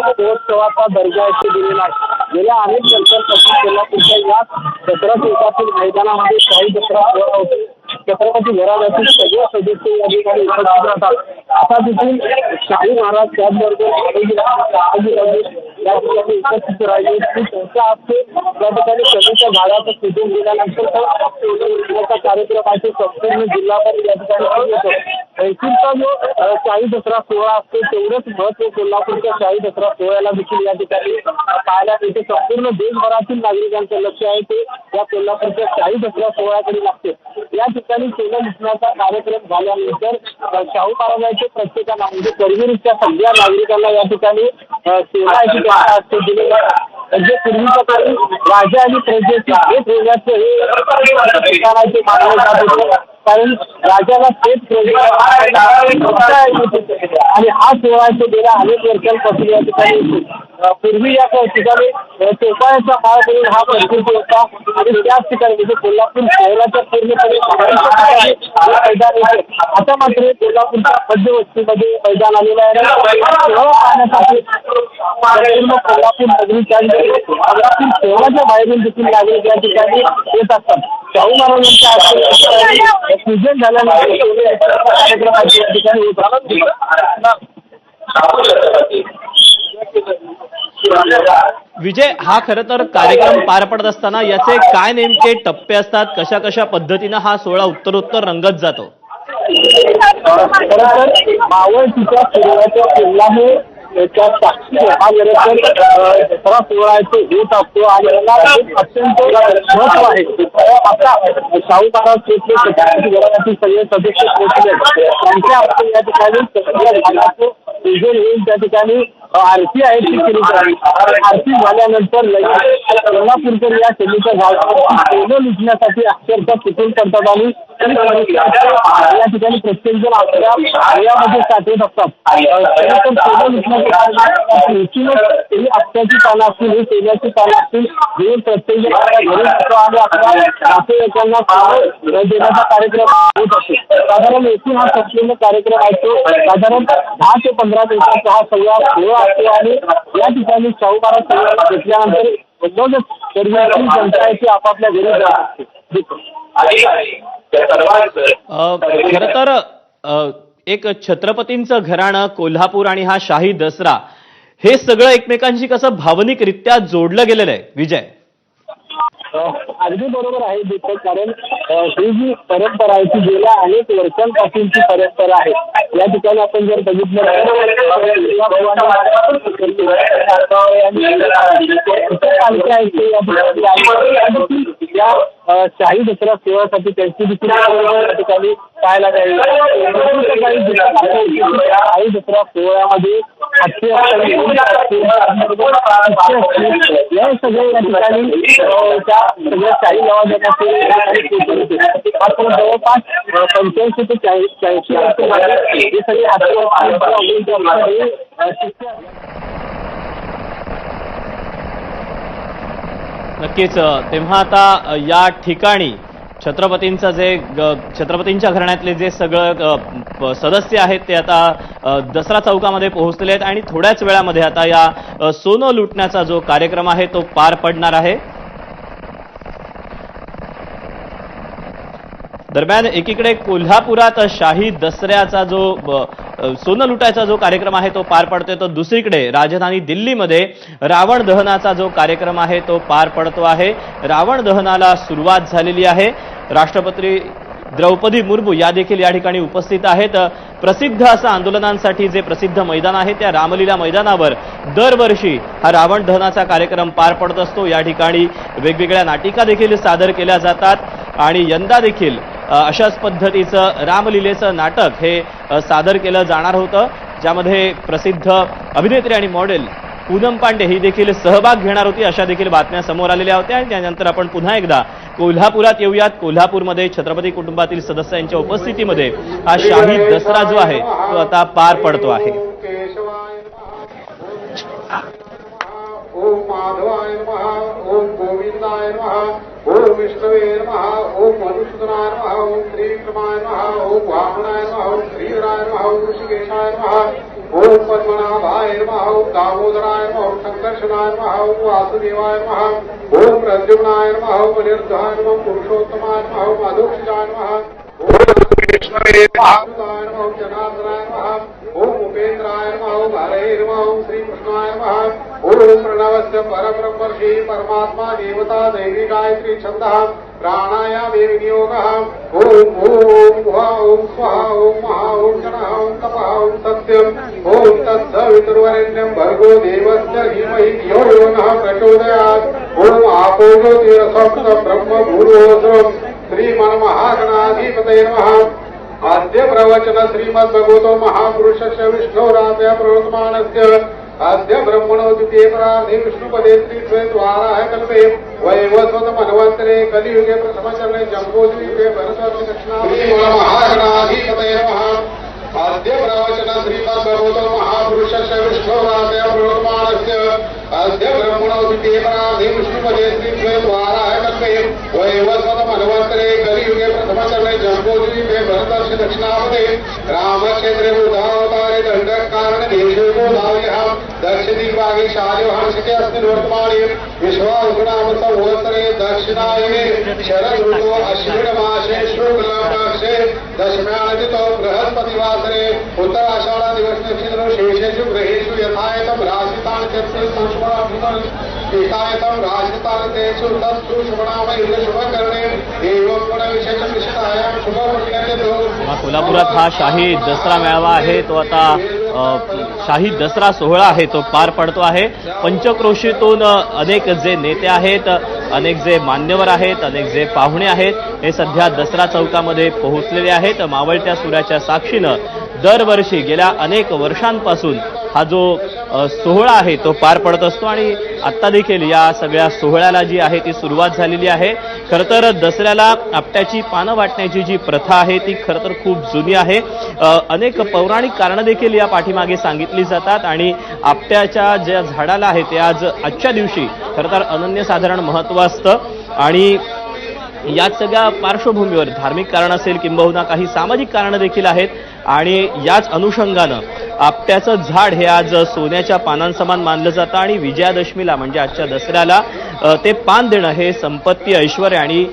महोत्सवाचा दर्जा इथे दिलेला आहे. गेल्या अनेक वर्षांपासून कोल्हापूरच्या या दसरा चौकातील मैदानामध्ये शाही दसरा सोहळा होतो छत्रपती घराण्यातील सगळे सदस्य या ठिकाणी उपस्थित राहतात. आता तिथून शाही महाराज त्याचबरोबर या ठिकाणी उपस्थित राहिले. की त्यांच्या हस्ते त्या ठिकाणी सभेच्या झाडाचं पूजन केल्यानंतर कार्यक्रमाचे संपूर्ण जिल्हाभर या ठिकाणी सुरू होतो. ऐंशीचा जो शाही दसरा सोहळा असतो. तेवढंच महत्त्व कोल्हापूरच्या शाही दसरा सोहळ्याला देखील या ठिकाणी पाहायला मिळते. संपूर्ण देशभरातील नागरिकांचं लक्ष आहे ते या कोल्हापूरच्या शाही दसरा सोहळ्याकडे लागते. या ठिकाणी सोनं विकण्याचा कार्यक्रम झाल्यानंतर शाहू महाराजांचे प्रत्येकाला म्हणजे करवीरच्या सगळ्या नागरिकांना या ठिकाणी सेवा आहे म्हणजे पूर्वीच्या काळी राजा आणि प्रजेची भेट होण्याचं हे मानलं जात होतं. कारण राजाला थेट प्रजेला आणि हा सोहळा इथे गेल्या अनेक वर्षांपासून या ठिकाणी पूर्वी या ठिकाणी चोपाळ्याचा काळ करून हा प्रसिद्ध होता. आणि त्याच ठिकाणी म्हणजे कोल्हापूर शहराच्या पूर्णपणे मैदान होते. आता मात्र कोल्हापूरच्या मध्यवस्तीमध्ये मैदान आलेलं आहे. सोहळा पाहण्यासाठी पूर्ण कोल्हापूर नगरीच्या कोल्हापूर शहराच्या बाहेरून देखील नागरिक या ठिकाणी येत असतात. शाहू महाराजांच्या पूजन झाल्यानंतर कार्यक्रमाची या ठिकाणी होत विजय हा खरं तर कार्यक्रम पार पडत असताना याचे काय नेमके टप्पे असतात? कशा कशा पद्धतीनं हा सोहळा उत्तरोत्तर रंगत जातो? खरं तर मावळतीच्या सूर्याच्या किल्ल्याने त्याच्या साक्षी हा खरं तर दसरा सोहळा आहे तो होत असतो आणि याला अत्यंत महत्त्व आहे. आता शाहू महाराज क्षेत्र छत्रपती घराण्यातील सगळे सदस्य पोहोचले त्यांच्या हस्ते या ठिकाणी पूजन होऊन त्या ठिकाणी आरती आहे ती केली जाते आरती झाल्यानंतर लगेच कोल्हापूरकर या झाडावरती सोनं लुटण्यासाठी अक्षरशः तुटून पडतात आणि या ठिकाणी प्रत्येक जण आपल्या हयामध्ये साठवत असतात. तर ही अक्षयाची पानं असतील ही सोन्याची पानं असतील घेऊन प्रत्येक जण आपल्या घरी जातो आणि आपल्या नातेवाईकांना देण्याचा कार्यक्रम होत असतो. साधारण एकूण हा संपूर्ण कार्यक्रम आहे तो साधारण दहा ते पंधरा दिवसाचा हा सगळा सोहळा असतो आणि या ठिकाणी शाहू सगळ्याला सगळ्यांना भेटल्यानंतर मगच सर्वांची जनता आहे ती आपापल्या घरी जात असते. खर तर एक छत्रपतींचं घराणं कोल्हापूर आणि हा शाही दसरा हे सगळं एकमेकांशी कसं भावनिकरित्या जोडलं गेलेलं आहे विजय? अगदी बरोबर आहे दीपक कारण ही जी परंपरा आहे ती गेल्या अनेक वर्षांपासूनची परंपरा आहे. या ठिकाणी आपण जर बघितलं या शाही दसरा सेवासाठी त्यांची देखील या ठिकाणी पाहायला मिळेल. शाही दसरा सोहळ्यामध्ये या सगळे या ठिकाणी त्या सगळ्या शाही लवाजमाचे मात्र जवळपास पंच्याऐंशी ते चाळीस चाळीस हे सगळे नक्कीच तेव्हा आता या ठिकाणी छत्रपतींचं जे ग- छत्रपतींच्या घराण्यातले जे सगळं सदस्य आहेत ते आता दसरा चौकामध्ये पोहोचलेले आहेत आणि थोड्याच वेळामध्ये आता या सोनं लुटण्याचा जो कार्यक्रम आहे तो पार पडणार आहे. दरम्यान एकीकडे कोल्हापुरात शाही दसऱ्याचा जो ब- सोनं लुटायचा जो कार्यक्रम आहे तो पार पडतोय. तर दुसरीकडे राजधानी दिल्लीमध्ये रावण दहनाचा जो कार्यक्रम आहे तो पार पडतो आहे. रावण दहनाला सुरुवात झालेली आहे. राष्ट्रपती द्रौपदी मुर्मू या देखील या ठिकाणी उपस्थित आहेत. प्रसिद्ध असं आंदोलनांसाठी जे प्रसिद्ध मैदान आहे त्या रामलीला मैदानावर दरवर्षी हा रावण दहनाचा कार्यक्रम पार पडत असतो. या ठिकाणी वेगवेगळ्या नाटिका देखील सादर केल्या जातात आणि यंदा देखील अशाच पद्धतीचं रामलीलेचं नाटक हे सादर केलं जाणार होतं ज्यामध्ये प्रसिद्ध अभिनेत्री आणि मॉडेल पूनम पांडे ही देखील सहभाग घेणार होती अशा देखील बातम्या समोर आलेल्या होत्या. आणि त्यानंतर आपण पुन्हा एकदा कोल्हापुरात येऊयात. कोल्हापूरमध्ये छत्रपती कुटुंबातील सदस्यांच्या उपस्थितीमध्ये हा शाही दसरा जो आहे तो आता पार पडतो आहे. ओम माधवाय नमः ओम गोविंदाय नमः ओम विष्णवे नमः ओम मधुसूदनाय नमः ओम त्रिविक्रमाय नमः ओम वामनाय नमः ओम श्रीधराय नमः ओम ऋषिकेशाय नमः ओम पद्मनाभाय नमः ओम दामोदराय नमः ओम संकर्षणाय नमः ओम वासुदेवाय नमः ओम प्रद्युम्नाय नमः ओम अनिरुद्धाय नमः पुरुषोत्तमाय नमः ओम अधोक्षिताय नमः ओम कृष्णाय नमः ओम जनार्दनाय नमः ओम उपेन्द्राय नमः ओम हरे नमः ओम श्रीकृष्णाय नमः ओम परब्रह्मर्षि परमात्मा देवता दैवी गायत्री छन्दः प्राणायामे विनियोगः। ओम ओम भुवा ओम स्वाहा ओम महा ओम गणः ओम तपः ओम सत्यम्। ओम तत्सवितुर्वरेण्यं भर्गो देवस्य धीमहि धियो यो नः प्रचोदयात्। ओम आपो ज्योतिरसप्त ब्रह्म भूरोऽसम् श्रीमन्महागणाधिपतये नमः। अद्य प्रवचन श्रीमद्भगवतो महापुरुषस्य विष्णोराध्य प्रवर्तमानस्य अद्य ब्रह्मणोदिते प्रार्थि विष्णुपदे त्रिद्वाराय कल्पे वैवस्वतमन्वन्तरे कलियुगे प्रथमचरणे जम्बोद्वीपे भरतदक्षिणाधिपतये नमः। अद्य प्रवचन श्रीमद् भगवतो महापुरुषस्य विष्णुराजय प्रणोत्मानस्य अद्य ब्रह्मणोदिते प्रार्थि विष्णुपदे त्रिद्वाराय कल्पे वैवस्वतमन्वन्तरे कलियुगे प्रथमचरणे जम्बोद्वीपे भरतस्य दक्षिणापदे रामक्षेत्रे बुधावतारे दण्डकारणे देशे बुधाव्यः। दक्षिणदिग्भागे शालिवांशिके अस्मिन् वर्तमाने विश्वावसुनाम संवत्सरे दक्षिणायने शरदृतो अश्विनमासे शुक्लपक्षे दशम्यानतितो बृहस्पतिवासरे उत्तराषाढा दिवस नक्षत्र शेषेषु ग्रहेषु यथायतं राशितानि चत्वारि संस्मराभूतम् एकायतं राशितानि तेषु तत्सु शुभकरणे एवं गुणविशेषं निष्ठायां शुभपुण्यतिथो हा कोल्हापुरात हा शाही दसरा मेळावा आहे तो आता शाही दसरा सोहळा आहे तो पार पडतो आहे. पंचक्रोशीतून अनेक जे नेते आहेत अनेक जे मान्यवर आहेत अनेक जे पाहुणे आहेत हे सध्या दसरा चौकामध्ये पोहोचलेले आहेत. मावळत्या सूर्याच्या साक्षीनं दरवर्षी गेल्या अनेक वर्षांपासून हा जो सोहळा आहे तो पार पडत असतो आणि आत्ता देखील या सगळ्या सोहळ्याला जी आहे ती सुरुवात झालेली आहे. खरं तर दसऱ्याला आपट्याची पानं वाटण्याची जी प्रथा आहे ती खरं तर खूप जुनी आहे. अनेक पौराणिक कारणं देखील या पाठीमागे सांगितली जातात आणि आपट्याच्या ज्या झाडाला आहे ते आज आजच्या दिवशी खरं तर अनन्यसाधारण महत्त्व असतं. आणि याच सगळ्या पार्श्वभूमीवर धार्मिक कारण असेल किंबहुना काही सामाजिक कारणं देखील आहेत आणि याच अनुषंगानं आपट्याचं झाड हे आज सोन्याच्या पानांसमान मानलं जातं आणि विजयादशमीला म्हणजे आजच्या दसऱ्याला ते पान देणं हे संपत्ती ऐश्वर आणि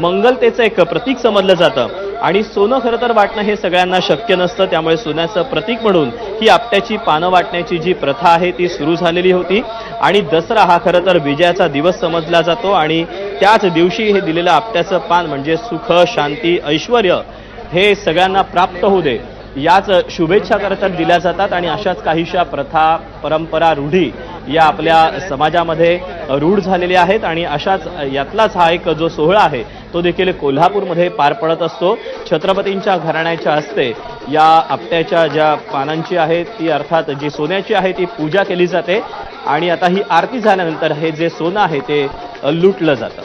मंगलतेचं एक प्रतीक समजलं जातं. आणि सोनं खरं तर वाटणं हे सगळ्यांना शक्य नसतं त्यामुळे सोन्याचं प्रतीक म्हणून ही आपट्याची पानं वाटण्याची जी प्रथा आहे ती सुरू झालेली होती. आणि दसरा हा खरं तर विजयाचा दिवस समजला जातो आणि त्याच दिवशी हे दिलेलं आपट्याचं पान म्हणजे सुख शांती ऐश्वर हे सगळ्यांना प्राप्त होऊ दे. याच शुभेच्छा करतात दिल्या जातात आणि अशाच काहीशा प्रथा परंपरा रूढी या आपल्या समाजामध्ये रूढ झालेल्या आहेत आणि अशाच यातलाच हा एक जो सोहळा आहे तो देखील कोल्हापूरमध्ये पार पडत असतो. छत्रपतींच्या घराण्याच्या हस्ते या आपट्याच्या ज्या पानांची आहे ती अर्थात जी सोन्याची आहे ती पूजा केली जाते. आणि आता ही आरती झाल्यानंतर हे जे सोनं आहे ते लुटलं जातं.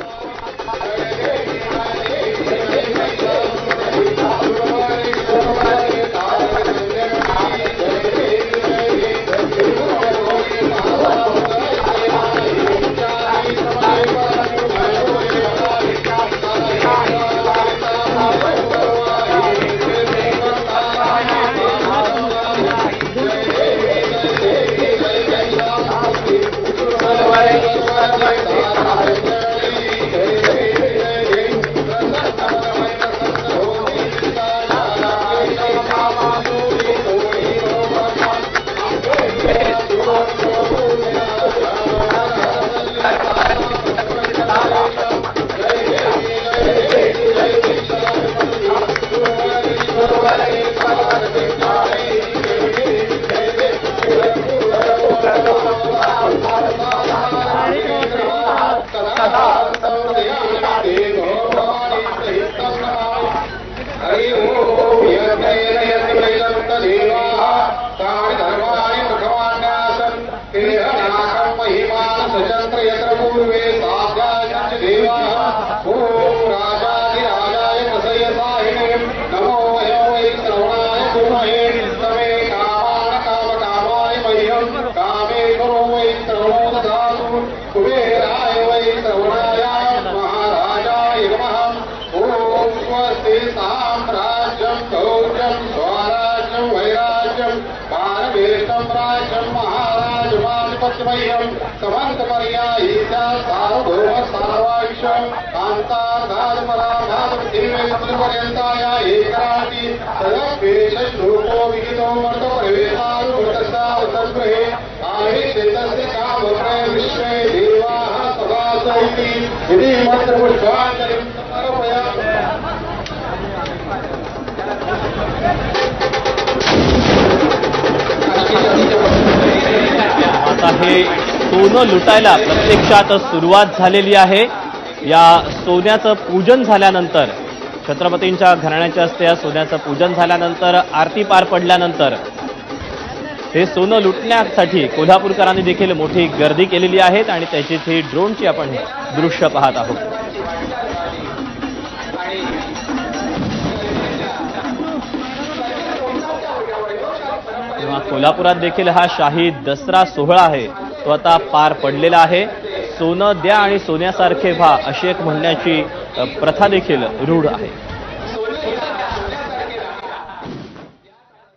सर्वैरम् समन्तपर्या ईशा सार्वभौम सार्वायुषम् कान्ताघातपराघातपृथिवीपर्यन्ताय एकराशि तदपेशश्लोको विहितो वर्तप्रवेशानुवृतस्तावृतगृहे आवेशेतस्य कामप्रय विश्वे देवाः सभासैति यदि मन्त्रपुष्पाञ्जलिम् हे सोनं लुटायला प्रत्यक्षात सुरुवात झालेली आहे. या सोन्याचं पूजन झाल्यानंतर छत्रपतींच्या घराण्याच्या हस्ते या सोन्याचं पूजन झाल्यानंतर आरती पार पडल्यानंतर हे सोनं लुटण्यासाठी कोल्हापूरकरांनी देखील मोठी गर्दी केलेली आहे आणि त्याची ही ड्रोनची आपण दृश्य पाहत आहोत. कोल्हापुरात देखील हा शाही दसरा सोहळा आहे. तो आता पार पडलेला आहे. सोनं द्या आणि सोन्यासारखे व्हा अशी एक म्हणण्याची प्रथा देखील रूढ आहे.